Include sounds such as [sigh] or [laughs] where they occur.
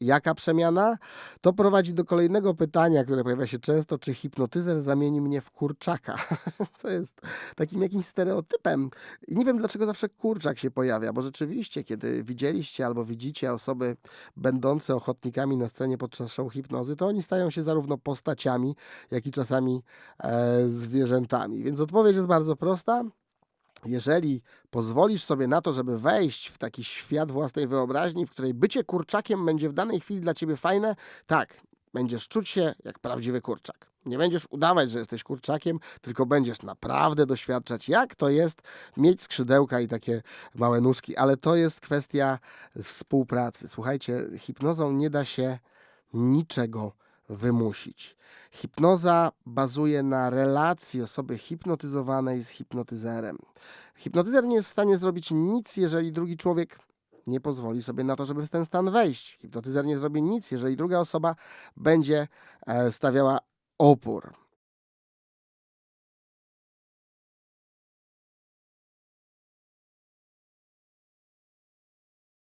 Jaka przemiana? To prowadzi do kolejnego pytania, które pojawia się często, czy hipnotyzer zamieni mnie w kurczaka? [laughs] Co jest takim jakimś stereotypem. I nie wiem, dlaczego zawsze kurczak się pojawia, bo rzeczywiście, kiedy widzieliście albo widzicie osoby będące ochotnikami na scenie podczas show hipnozy, to oni stają się zarówno postaciami, jak i czasami e, zwierzętami. Więc odpowiedź jest bardzo prosta. Jeżeli pozwolisz sobie na to, żeby wejść w taki świat własnej wyobraźni, w której bycie kurczakiem będzie w danej chwili dla ciebie fajne, tak, będziesz czuć się jak prawdziwy kurczak. Nie będziesz udawać, że jesteś kurczakiem, tylko będziesz naprawdę doświadczać, jak to jest mieć skrzydełka i takie małe nóżki. Ale to jest kwestia współpracy. Słuchajcie, hipnozą nie da się niczego wymusić. Hipnoza bazuje na relacji osoby hipnotyzowanej z hipnotyzerem. Hipnotyzer nie jest w stanie zrobić nic, jeżeli drugi człowiek nie pozwoli sobie na to, żeby w ten stan wejść. Hipnotyzer nie zrobi nic, jeżeli druga osoba będzie e, stawiała opór.